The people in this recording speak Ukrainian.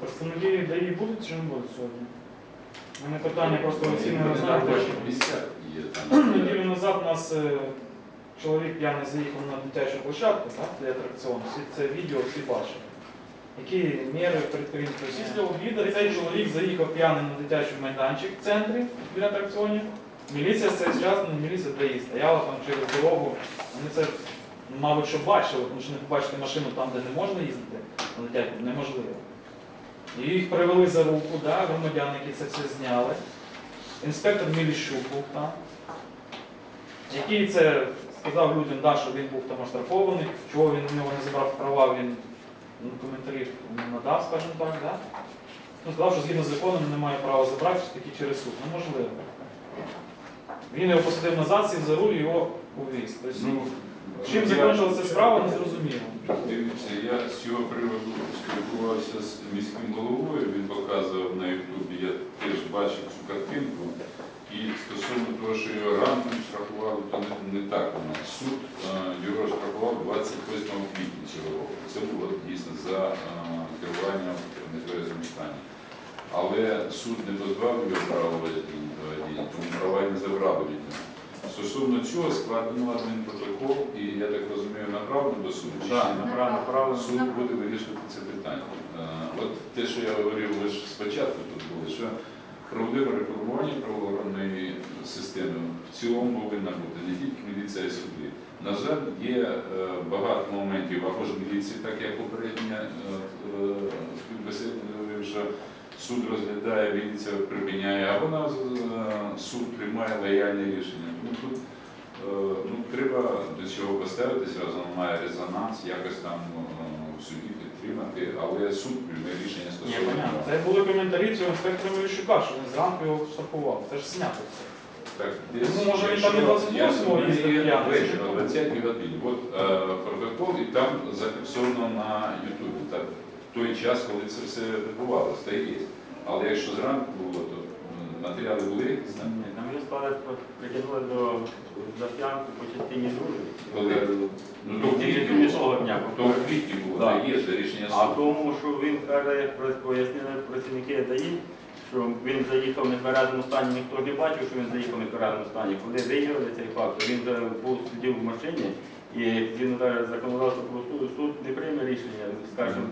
Представники ДАІ будуть чи не будуть сьогодні? У мене питання просто Вони не. Неділю назад у нас е, чоловік п'яний заїхав на дитячу площадку, так, для атракціону. Всі це відео всі бачили. Які міри предприйняті? Після обіду цей чоловік заїхав п'яний на дитячий майданчик в центрі біля атракціонів. Міліція в цей час, ну міліція ДАІ стояла там через дорогу. Вони це, мабуть, що бачили, тому що не побачити машину там, де не можна їздити, на дитячу, неможливо. Їх привели за руку, да, громадяни, які це все зняли. Інспектор Міліщук був там, який це сказав людям, да, що він був там оштрафований, чого він в нього не забрав права, він ну, коментарів не надав, скажімо так. Да? Ну, сказав, що згідно з законом не має права забрати, таки через суд. Ну, можливо. Він його посадив назад, сів за руль його увіз. Тобто, Ну, чим закінчилася справа, не зрозуміло. Дивіться, я з цього приводу спілкувався з міським головою, він показував на Ютубі, я теж бачив цю картинку. І стосовно того, що його ранком штрафували, то не, не так воно. Суд е, його штрафував 28 квітня цього року. Це було дійсно за е, керування в нетверезому стані. Але суд не позбавив його права водіння, тому права не забрали від нього. Стосовно цього складено адмінпротокол, і я так розумію, направлено до суду. ще направлено, направлено. Суд буде вирішувати це питання. Е, От те, що я говорив, ж спочатку тут були, що проблема реформування правоохоронної системи в цілому повинна бути не тільки міліція і суди. На жаль, є е, багато моментів, або ж міліції, так як попередня е, говорив, що суд розглядає, міліція припиняє, або на е, суд приймає лояльне рішення. Тому тут е, ну, треба до цього поставитися, разом має резонанс, якось там е, в суді підтримати, але суд прийме рішення стосовно. понятно. нього. Це були коментарі цього інспектора Міліщука, що він зранку його штрафував. Це ж знято все. Так, Ну, може, він там і 28-го їздив о 20 годині. От протокол, і там зафіксовано на Ютубі. Той час, коли це все відбувалося, та є. Але якщо зранку було, то матеріали були знані. Ні, Там його склали, притягнули до за по частині дружби. Коли ну, то в квітні до то в квітні було, та є це рішення А тому, що він каже, як пояснили працівники ДАІ, що він заїхав в нетверезому стані, ніхто не бачив, що він заїхав в нетверезому стані. Коли виявили цей факт, він сидів в машині і згідно законодавства про суд, не прийме рішення, скажімо,